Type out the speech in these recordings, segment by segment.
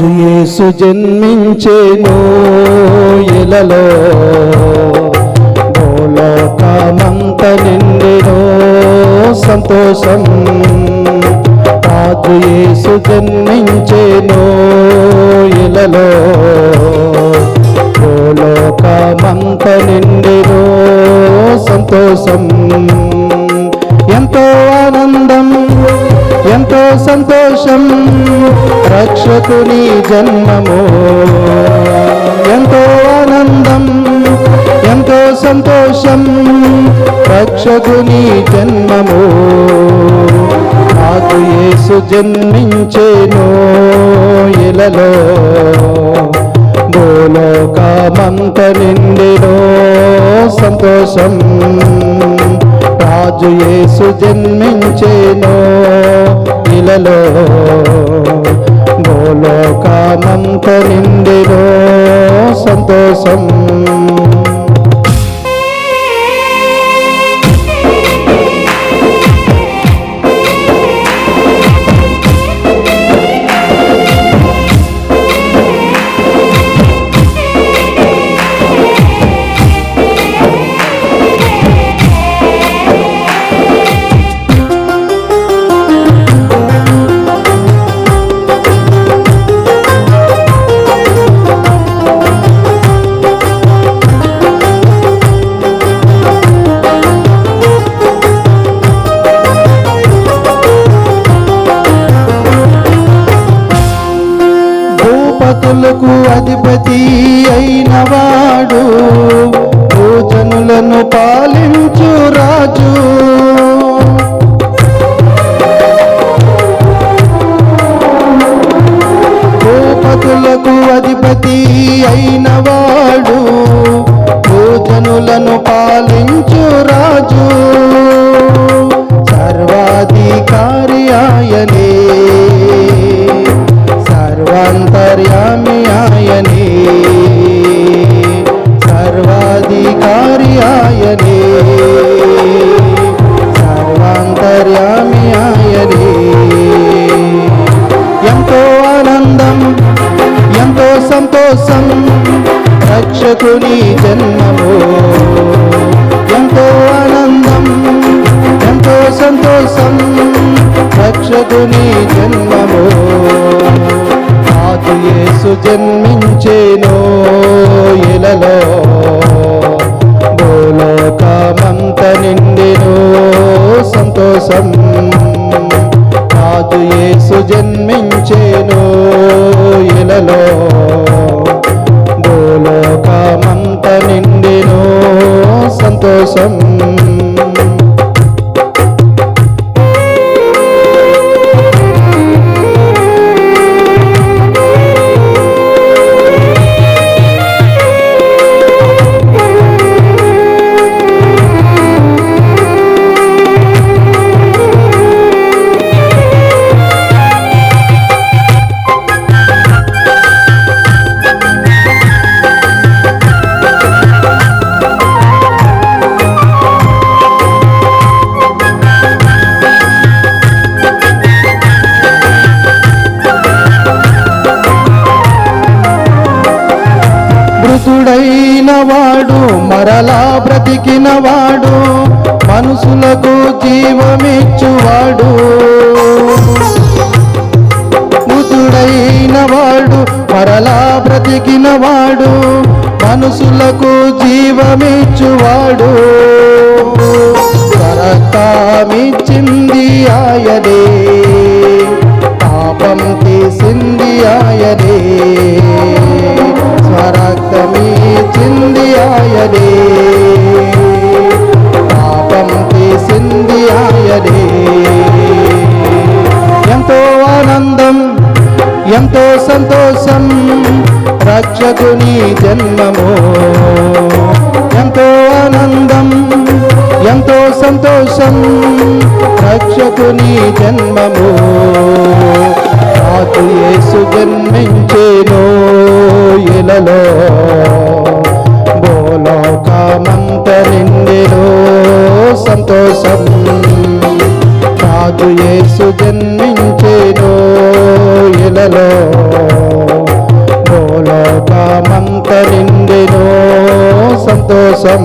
రాజు యేసు జన్మించేను ఇలలో. భూలోకమంత నిండెను సంతోషం. రాజు యేసు జన్మించేను ఇలలో. భూలోకమంత నిండెను సంతోషం. ఎంతో ఆనందం. ఎంతో సంతోషం రక్షకుని జన్మము. ఎంతో ఆనందం ఎంతో సంతోషం రక్షకుని జన్మము. నాకు యేసు జన్మించేను ఇలలో. భూలోకమంత నిండిలో సంతోషం. రాజు యేసు జన్మించేను. ఇలలో భూలోకమంత నిండిలో సంతోషం. భూజనులను పాలించు రాజు. సర్వాధికారి ఆయనే సర్వాంతర్యామి ఆయనే. సర్వాధికారి ఆయనే సర్వాంతర్యామి ఆయనే. ఎంతో ఆనందం ఎంతో సంతోషం రక్షకుని జన్మము. సంతోషం రక్షకుని జన్మము. రాజు యేసు జన్మించేను ఇలలో భూలోకమంత నిండెను సంతోషం. రాజు యేసు జన్మించేను ఇలలో మృతుడైన వాడు మరలా బ్రతికిన వాడు మనుషులకు జీవమిచ్చువాడు. మృతుడైన వాడు మరలా బ్రతికిన వాడు మనుషులకు జీవమిచ్చువాడు. రక్తమిచ్చింది ఆయనే పాపం తీసింది ఆయనే. చేసింది ఆయనే పాపం చేసింది ఆయనే ఎంతో ఆనందం ఎంతో సంతోషం రక్షకుని జన్మము. ఎంతో ఆనందం ఎంతో సంతోషం రక్షకుని జన్మము. నాకు యేసు జన్మించేనో ఎలలో యేసు యేసు జన్మించేను ఇలలో భూలోకమంత నిండెను సంతోషం.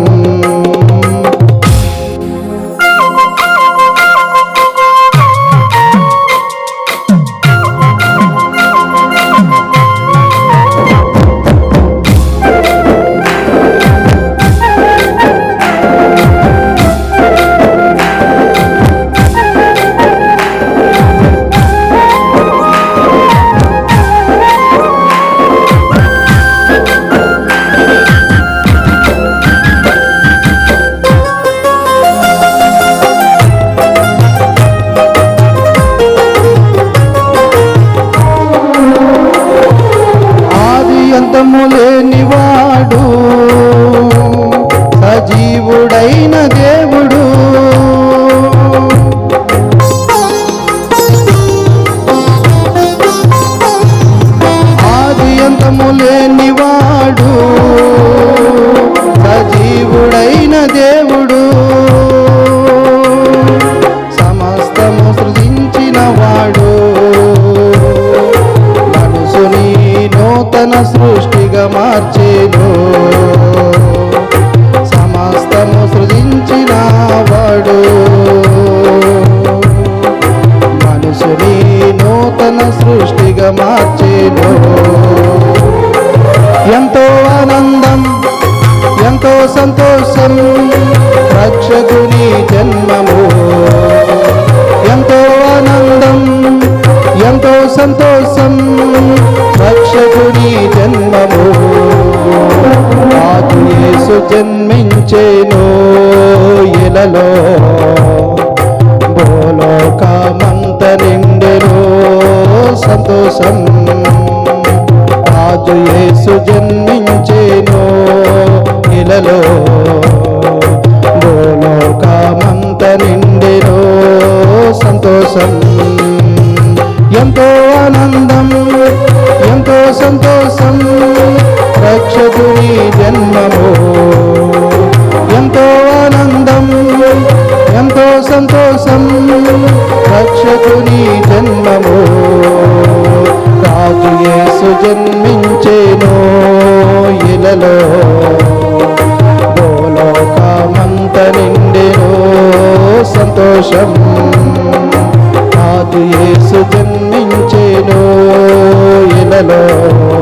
ఆది లేనివాడు సజీవుడైన దేవుడు. సమస్తము సృజించిన వాడు మనసుని నూతన సృష్టిగా మార్చేను సమస్తము సృజించిన వాడు మనసుని నూతన సృష్టిగా మార్చేను ఎంతో ఆనందం ఎంతో సంతోషం రక్షకుని జన్మము. ఎంతో ఆనందం ఎంతో సంతోషం రక్షకుని జన్మము. ఆది యేసు జన్మించేను ఇలలో. భూలోకమంత నిండెను సంతోషం. రాజు యేసు జన్మించేను ఇలలో. భూలోకమంత నిండెను సంతోషం. ఎంతో ఆనందం ఎంతో సంతోషం రక్షకుని జన్మము. ఎంతో ఆనందం ఎంతో సంతోషం రక్షకుని జన్మము. రాజు యేసు జన్మించేను ఇలలో. భూలోకమంత నిండెను సంతోషం. రాజు యేసు జన్మించేను ఇలలో.